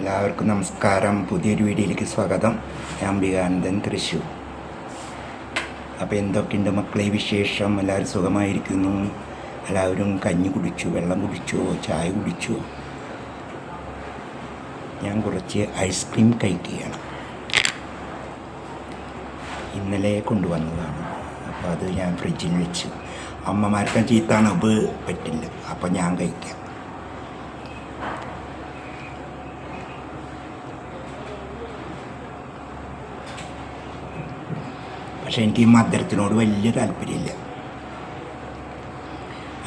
എല്ലാവർക്കും നമസ്കാരം. പുതിയൊരു വീഡിയോയിലേക്ക് സ്വാഗതം. ഞാൻ അംബികാനന്ദൻ തൃശ്ശൂർ. അപ്പോൾ എന്തൊക്കെയുണ്ട് മക്കളെ വിശേഷം? എല്ലാവരും സുഖമായിരിക്കുന്നു? എല്ലാവരും കഞ്ഞി കുടിച്ചു വെള്ളം കുടിച്ചോ ചായ കുടിച്ചോ. ഞാൻ കുറച്ച് ഐസ്ക്രീം കഴിക്കുകയാണ്. ഇന്നലെ കൊണ്ടുവന്നതാണ്. അപ്പോൾ അത് ഞാൻ ഫ്രിഡ്ജിൽ വെച്ച്. അമ്മമാർക്ക് ചീത്താണ് അത് പറ്റില്ല. അപ്പോൾ ഞാൻ കഴിക്കാം. പക്ഷേ എനിക്ക് ഈ മധുരത്തിനോട് വലിയ താല്പര്യമില്ല.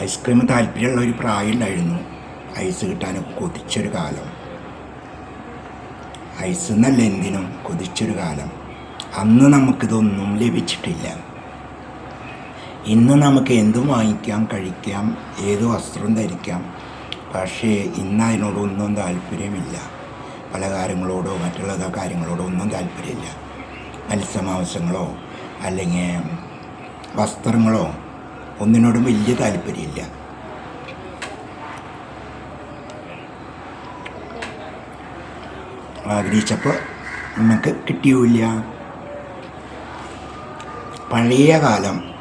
ഐസ്ക്രീം താല്പര്യമുള്ള ഒരു പ്രായം ഉണ്ടായിരുന്നു ഐസ് കിട്ടാനൊക്കെ കൊതിച്ചൊരു കാലം. ഐസ് എന്നല്ല എന്തിനും കൊതിച്ചൊരു കാലം. അന്ന് നമുക്കിതൊന്നും ലഭിച്ചിട്ടില്ല. ഇന്ന് നമുക്ക് എന്തും വാങ്ങിക്കാം കഴിക്കാം ഏത് വസ്ത്രം ധരിക്കാം പക്ഷേ ഇന്ന് അതിനോടൊന്നും താല്പര്യമില്ല. പലഹാരങ്ങളോടോ മറ്റുള്ള കാര്യങ്ങളോടോ ഒന്നും താല്പര്യമില്ല. മത്സ്യമാംസങ്ങളോ അല്ലെങ്കിൽ വസ്ത്രങ്ങളോ ഒന്നിനോടും വലിയ താല്പര്യമില്ല. ആഗ്രഹിച്ചപ്പോൾ നമുക്ക് കിട്ടിയുമില്ല. പഴയ കാലം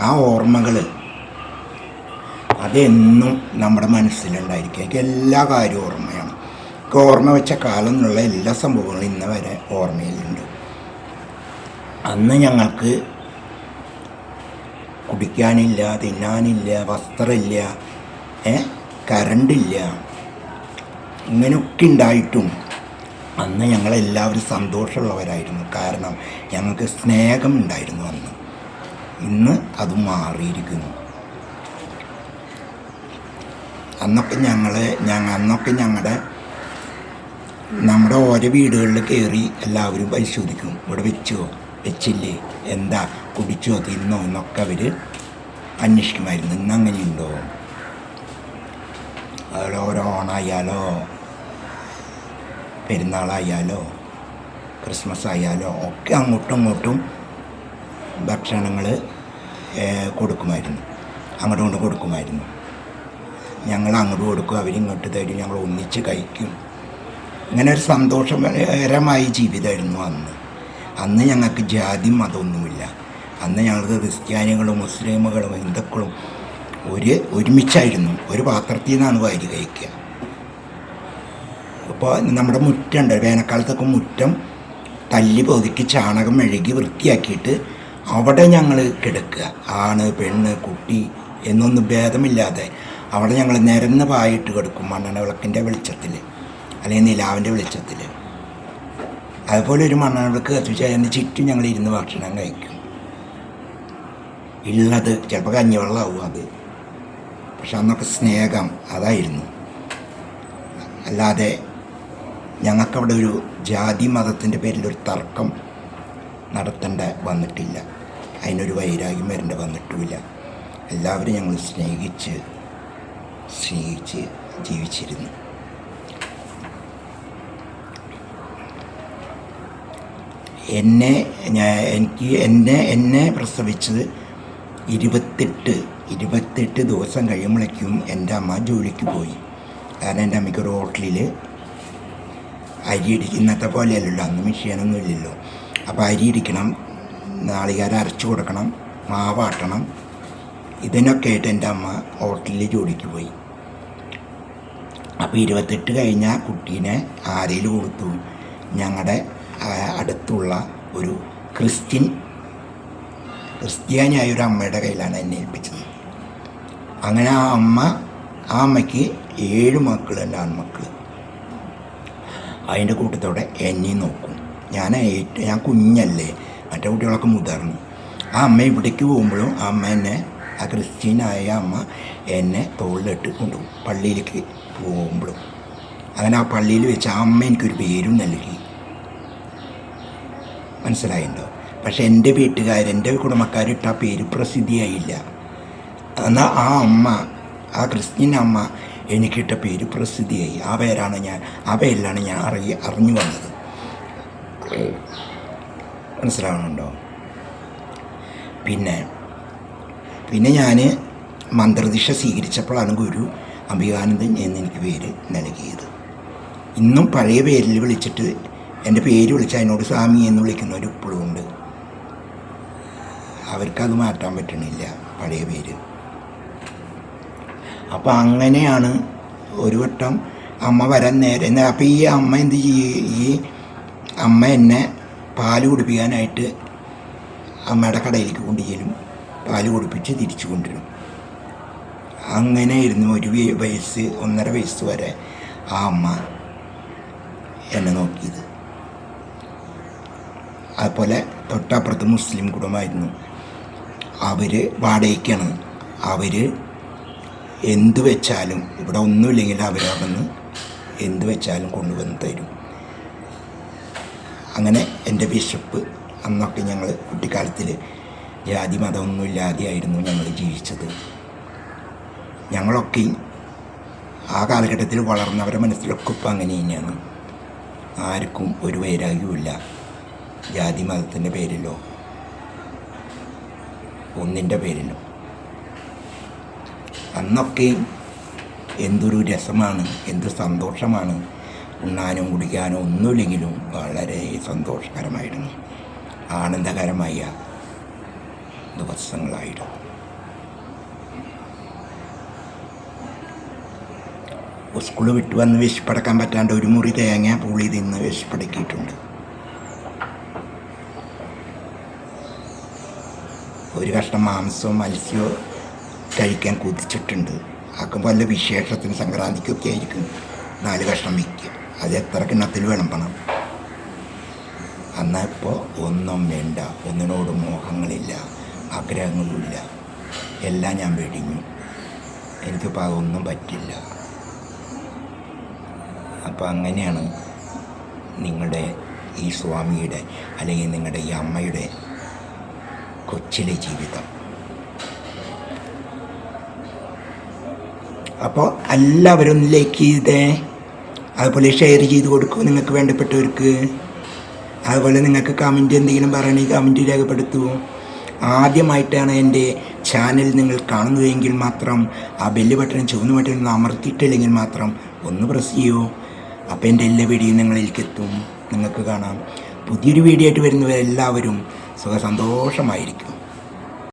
ആ ഓർമ്മകൾ അതെന്നും നമ്മുടെ മനസ്സിലുണ്ടായിരിക്കും. എനിക്ക് എല്ലാ കാര്യവും ഓർമ്മയാണ്. ഓർമ്മ വെച്ച കാലം എന്നുള്ള എല്ലാ സംഭവങ്ങളും ഇന്ന് വരെ ഓർമ്മയിലുണ്ട്. അന്ന് ഞങ്ങൾക്ക് കുടിക്കാനില്ല തിന്നാനില്ല വസ്ത്രമില്ല ഏ? കറണ്ടില്ല ഇങ്ങനെയൊക്കെ ഉണ്ടായിട്ടും അന്ന് ഞങ്ങളെല്ലാവരും സന്തോഷമുള്ളവരായിരുന്നു. കാരണം ഞങ്ങൾക്ക് സ്നേഹം ഉണ്ടായിരുന്നു അന്ന്. ഇന്ന് അത് മാറിയിരിക്കുന്നു. അന്നൊക്കെ ഞങ്ങൾ ഞങ്ങൾ അന്നൊക്കെ ഞങ്ങളുടെ നമ്മുടെ ഓരോ വീടുകളിൽ കയറി എല്ലാവരും പരിശോധിക്കും. ഇവിടെ വെച്ചോ? വെച്ചില്ലേ? എന്താ? കുടിച്ചോ തിന്നോ എന്നൊക്കെ അവർ അന്വേഷിക്കുമായിരുന്നു. ഇന്ന് അങ്ങനെയുണ്ടോ? അതുപോലെ ഓരോ ഓണായാലോ പെരുന്നാളായാലോ ക്രിസ്മസ് ആയാലോ ഒക്കെ അങ്ങോട്ടും ഇങ്ങോട്ടും ഭക്ഷണങ്ങൾ കൊടുക്കുമായിരുന്നു. അങ്ങോട്ടും ഇങ്ങോട്ടും കൊടുക്കുമായിരുന്നു. ഞങ്ങൾ അങ്ങോട്ട് കൊടുക്കും അവരിങ്ങോട്ട് തരും ഞങ്ങൾ ഒന്നിച്ച് കഴിക്കും. ഇങ്ങനെ ഒരു സന്തോഷകരമായ ജീവിതമായിരുന്നു അന്ന്. അന്ന് ഞങ്ങൾക്ക് ജാതി മതമൊന്നുമില്ല. അന്ന് ഞങ്ങൾക്ക് ക്രിസ്ത്യാനികളും മുസ്ലിമുകളും ഹിന്ദുക്കളും ഒരു ഒരുമിച്ചായിരുന്നു. ഒരു പാത്രത്തിൽ നിന്നാണ് വാരി കഴിക്കുക. ഇപ്പോൾ നമ്മുടെ മുറ്റുണ്ട്. വേനൽക്കാലത്തൊക്കെ മുറ്റം തല്ലി പൊതുക്കി ചാണകം മെഴുകി വൃത്തിയാക്കിയിട്ട് അവിടെ ഞങ്ങൾ കിടക്കുക. ആണ് പെണ്ണ് കുട്ടി എന്നൊന്നും ഭേദമില്ലാതെ അവിടെ ഞങ്ങൾ നിരന്ന് പായിട്ട് കിടക്കും മണ്ണെണ്ണ വിളക്കിന്റെ വെളിച്ചത്തിൽ. അല്ലെങ്കിൽ നിലാവിന്റെ വെളിച്ചത്തിൽ. അതുപോലെ ഒരു മണ്ണെണ്ണ വിളക്ക് കത്തിച്ച് അതിന് ചുറ്റും ഞങ്ങൾ ഇരുന്ന് ഭക്ഷണം കഴിക്കും. ഉള്ളത് ചിലപ്പോൾ കഞ്ഞിവെള്ളമാവും അത്. പക്ഷെ അന്നൊക്കെ സ്നേഹം അതായിരുന്നു. അല്ലാതെ ഞങ്ങൾക്കവിടെ ഒരു ജാതി മതത്തിന്റെ പേരിൽ ഒരു തർക്കം നടത്തേണ്ട വന്നിട്ടില്ല. അതിനൊരു വൈരാഗ്യം വരേണ്ട വന്നിട്ടുമില്ല. എല്ലാവരും ഞങ്ങൾ സ്നേഹിച്ച് സ്നേഹിച്ച് ജീവിച്ചിരുന്നു. എന്നെ ഞാൻ എനിക്ക് എന്നെ എന്നെ പ്രസവിച്ചത് ഇരുപത്തെട്ട് ഇരുപത്തെട്ട് ദിവസം കഴിയുമ്പോഴേക്കും എന്റെ അമ്മ ജോലിക്ക് പോയി. കാരണം എന്റെ അമ്മയ്ക്ക് ഒരു ഹോട്ടലിൽ അരി ഇടി ഇന്നത്തെ പോലെയല്ലല്ലോ അന്ന് മെഷീനൊന്നും ഇല്ലല്ലോ. അപ്പോൾ അരി ഇടിക്കണം നാളികാരം അരച്ചു കൊടുക്കണം മാവാട്ടണം ഇതിനൊക്കെ ആയിട്ട് എന്റെ അമ്മ ഹോട്ടലിൽ ജോലിക്ക് പോയി. അപ്പോൾ ഇരുപത്തെട്ട് കഴിഞ്ഞാൽ കുട്ടീനെ ആരേലും കൊടുത്തു. ഞങ്ങളുടെ അടുത്തുള്ള ഒരു ക്രിസ്ത്യൻ ക്രിസ്ത്യാനിയായ ഒരു അമ്മയുടെ കയ്യിലാണ് എന്നെ ഏൽപ്പിച്ചത്. അങ്ങനെ ആ അമ്മ ആ അമ്മയ്ക്ക് ഏഴ് മക്കൾ എന്റെ ആൺമക്കൾ അതിന്റെ കൂട്ടത്തോടെ എന്നെയും നോക്കും. ഞാൻ ഏറ്റവും ഞാൻ കുഞ്ഞല്ലേ മറ്റേ കുട്ടികളൊക്കെ മുതിർന്നു. ആ അമ്മ ഇവിടേക്ക് പോകുമ്പോഴും ആ അമ്മ എന്നെ ആ ക്രിസ്ത്യനായ അമ്മ എന്നെ തോളിലിട്ട് കൊണ്ടുപോകും പള്ളിയിലേക്ക് പോകുമ്പോഴും. അങ്ങനെ ആ പള്ളിയിൽ വെച്ച് ആ അമ്മ എനിക്കൊരു പേരും നൽകി. മനസ്സിലായിട്ടുണ്ടോ പക്ഷെ എന്റെ വീട്ടുകാർ എന്റെ കുടുംബക്കാരിട്ട് ആ പേര് പ്രസിദ്ധിയായില്ല. എന്നാൽ ആ അമ്മ ആ ക്രിസ്ത്യൻ അമ്മ എനിക്കിട്ട പേര് പ്രസിദ്ധിയായി. ആ പേരാണ് ഞാൻ ആ പേരിലാണ് ഞാൻ അറിയ അറിഞ്ഞു വന്നത്. മനസ്സിലാവുന്നുണ്ടോ? പിന്നെ പിന്നെ ഞാൻ മന്ത്രദിശ സ്വീകരിച്ചപ്പോഴാണ് ഗുരു അംബികാനന്ദൻ എന്നെനിക്ക് പേര് നൽകിയത്. ഇന്നും പഴയ പേരിൽ വിളിച്ചിട്ട് എന്റെ പേര് വിളിച്ച് അതിനോട് സ്വാമി എന്ന് വിളിക്കുന്ന ഒരു ഇപ്പോഴും ഉണ്ട്. അവർക്കത് മാറ്റാൻ പറ്റണില്ല പഴയ പേര്. അപ്പോൾ അങ്ങനെയാണ് ഒരു വട്ടം അമ്മ വരാൻ നേരെ അപ്പം ഈ അമ്മ എന്ത് ചെയ്യും ഈ അമ്മ എന്നെ പാൽ കുടിപ്പിക്കാനായിട്ട് അമ്മയുടെ കടയിലേക്ക് കൊണ്ടുചെല്ലും. പാൽ കുടിപ്പിച്ച് തിരിച്ചു കൊണ്ടുവരും. അങ്ങനെ ഇരുന്നു ഒരു വയസ്സ് ഒന്നര വയസ്സ് വരെ ആ അമ്മ എന്നെ നോക്കിയത്. അതുപോലെ തൊട്ടപ്പുറത്ത് മുസ്ലിം കുടുംബമായിരുന്നു. അവർ വാടകയ്ക്കാണ്. അവർ എന്ത് വെച്ചാലും ഇവിടെ ഒന്നുമില്ലെങ്കിൽ അവരവിടുന്ന് എന്ത് വെച്ചാലും കൊണ്ടുവന്ന് തരും. അങ്ങനെ എന്റെ ബിഷപ്പ് അന്നൊക്കെ ഞങ്ങൾ കുട്ടിക്കാലത്തിൽ ജാതി മതമൊന്നുമില്ലാതെയായിരുന്നു ഞങ്ങൾ ജീവിച്ചത്. ഞങ്ങളൊക്കെ ആ കാലഘട്ടത്തിൽ വളർന്നവരുടെ മനസ്സിലൊക്കെ ഇപ്പം അങ്ങനെ തന്നെയാണ് ആർക്കും ഒരു വൈരാഗ്യവുമില്ല. ജാതി മതത്തിന്റെ പേരിലോ? ഒന്നിന്റെ പേരിലോ? അന്നൊക്കെ എന്തൊരു രസമാണ് എന്ത് സന്തോഷമാണ്. ഉണ്ണാനും കുടിക്കാനോ ഒന്നുമില്ലെങ്കിലും വളരെ സന്തോഷകരമായിരുന്നു. ആനന്ദകരമായ ദിവസങ്ങളായിരുന്നു. സ്കൂൾ വിട്ട് വന്ന് വിശപ്പടക്കാൻ പറ്റാണ്ട് ഒരു മുറി തേങ്ങ പുളി തിന്ന് വിശപ്പടക്കിയിട്ടുണ്ട്. ഒരു കഷ്ണം മാംസമോ മത്സ്യമോ കഴിക്കാൻ കുതിച്ചിട്ടുണ്ട്. ആക്കുമ്പോൾ വല്ല വിശേഷത്തിന് സംക്രാന്തിക്കൊക്കെ ആയിരിക്കും. നാല് കഷ്ണം വയ്ക്കുക അത് എത്ര കിണ്ണത്തിൽ പണം? എന്നാൽ ഇപ്പോൾ ഒന്നും വേണ്ട. ഒന്നിനോട് മോഹങ്ങളില്ല. ആഗ്രഹങ്ങളുമില്ല. എല്ലാം ഞാൻ വെടിഞ്ഞു. എനിക്കിപ്പോൾ അതൊന്നും പറ്റില്ല. അപ്പോൾ അങ്ങനെയാണ് നിങ്ങളുടെ ഈ സ്വാമിയുടെ അല്ലെങ്കിൽ നിങ്ങളുടെ ഈ അമ്മയുടെ കൊച്ചിലെ ജീവിതം. അപ്പോൾ എല്ലാവരും ലൈക്ക് ചെയ്തേ. അതുപോലെ ഷെയർ ചെയ്ത് കൊടുക്കൂ നിങ്ങൾക്ക് വേണ്ടപ്പെട്ടവർക്ക്. അതുപോലെ നിങ്ങൾക്ക് കമന്റ് എന്തെങ്കിലും പറയണമെങ്കിൽ കമന്റ് രേഖപ്പെടുത്തൂ. ആദ്യമായിട്ടാണ് എന്റെ ചാനൽ നിങ്ങൾ കാണുന്നതെങ്കിൽ മാത്രം ആ ബെല്ല് ബട്ടൺ ചുവന്ന ബട്ടൺ ഒന്ന് അമർത്തിയിട്ടില്ലെങ്കിൽ മാത്രം ഒന്ന് പ്രസ് ചെയ്യൂ. അപ്പോൾ എന്റെ എല്ലാ വീഡിയോയും നിങ്ങളിലേക്ക് എത്തും. നിങ്ങൾക്ക് കാണാം. പുതിയൊരു വീഡിയോ ആയിട്ട് വരുന്നവരെല്ലാവരും സുഖ